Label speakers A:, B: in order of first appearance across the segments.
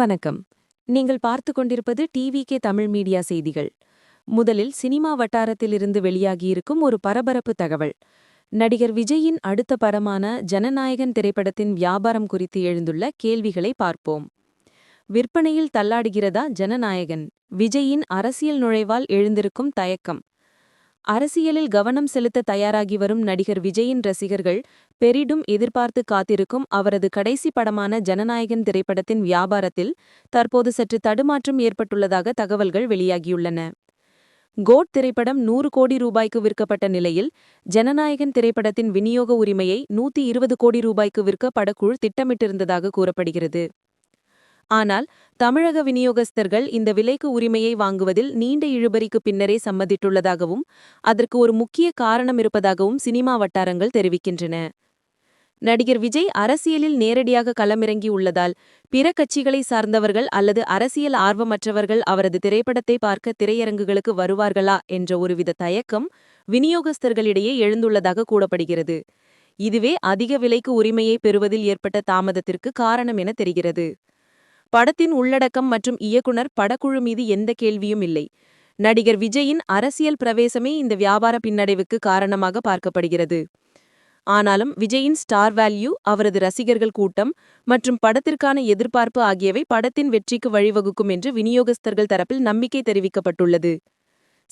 A: வணக்கம் நீங்கள் பார்த்து கொண்டிருப்பது டிவி கே தமிழ் மீடியா செய்திகள் முதலில் சினிமா வட்டாரத்திலிருந்து வெளியாகியிருக்கும் ஒரு பரபரப்பு தகவல் நடிகர் விஜயின் அடுத்த படமான ஜனநாயகன் திரைப்படத்தின் வியாபாரம் குறித்து எழுந்துள்ள கேள்விகளை பார்ப்போம் விற்பனையில் தள்ளாடுகிறதா ஜனநாயகன் விஜயின் அரசியல் நுழைவால் எழுந்திருக்கும் தயக்கம் அரசியலில் கவனம் செலுத்த தயாராகி வரும் நடிகர் விஜயின் ரசிகர்கள் பெரிடும் எதிர்பார்த்து காத்திருக்கும் அவரது கடைசி படமான ஜனநாயகன் திரைப்படத்தின் வியாபாரத்தில் தற்போது சற்று தடுமாற்றம் ஏற்பட்டுள்ளதாக தகவல்கள் வெளியாகியுள்ளன கோட் திரைப்படம் நூறு கோடி ரூபாய்க்கு விற்கப்பட்ட நிலையில் ஜனநாயகன் திரைப்படத்தின் விநியோக உரிமையை நூத்தி இருபது கோடி ரூபாய்க்கு விற்க படக்குழு திட்டமிட்டிருந்ததாக கூறப்படுகிறது ஆனால் தமிழக விநியோகஸ்தர்கள் இந்த விலைக்கு உரிமையை வாங்குவதில் நீண்ட இழுபறிக்கு பின்னரே சம்மதித்துள்ளதாகவும் அதற்கு ஒரு முக்கிய காரணம் இருப்பதாகவும் சினிமா வட்டாரங்கள் தெரிவிக்கின்றன நடிகர் விஜய் அரசியலில் நேரடியாக களமிறங்கி உள்ளதால் பிற கட்சிகளை சார்ந்தவர்கள் அல்லது அரசியல் ஆர்வமற்றவர்கள் அவரது திரைப்படத்தை பார்க்க திரையரங்குகளுக்கு வருவார்களா என்ற ஒருவித தயக்கம் விநியோகஸ்தர்களிடையே எழுந்துள்ளதாக கூறப்படுகிறது இதுவே அதிக விலைக்கு உரிமையை பெறுவதில் ஏற்பட்ட தாமதத்திற்கு காரணம் என தெரிகிறது படத்தின் உள்ளடக்கம் மற்றும் இயக்குனர் படக்குழு மீது எந்த கேள்வியும் இல்லை நடிகர் விஜயின் அரசியல் பிரவேசமே இந்த வியாபார பின்னடைவுக்கு காரணமாக பார்க்கப்படுகிறது ஆனாலும் விஜயின் ஸ்டார் வேல்யூ அவரது ரசிகர்கள் கூட்டம் மற்றும் படத்திற்கான எதிர்பார்ப்பு ஆகியவை படத்தின் வெற்றிக்கு வழிவகுக்கும் என்று விநியோகஸ்தர்கள் தரப்பில் நம்பிக்கை தெரிவிக்கப்பட்டுள்ளது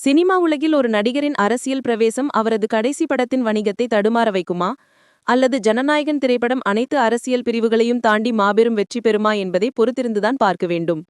A: சினிமா உலகில் ஒரு நடிகரின் அரசியல் பிரவேசம் அவரது கடைசி படத்தின் வணிகத்தை தடுமாற வைக்குமா அல்லது ஜனநாயகன் திரைப்படம் அனைத்து அரசியல் பிரிவுகளையும் தாண்டி மாபெரும் வெற்றி பெறுமா என்பதை பொறுத்திருந்துதான் பார்க்க வேண்டும்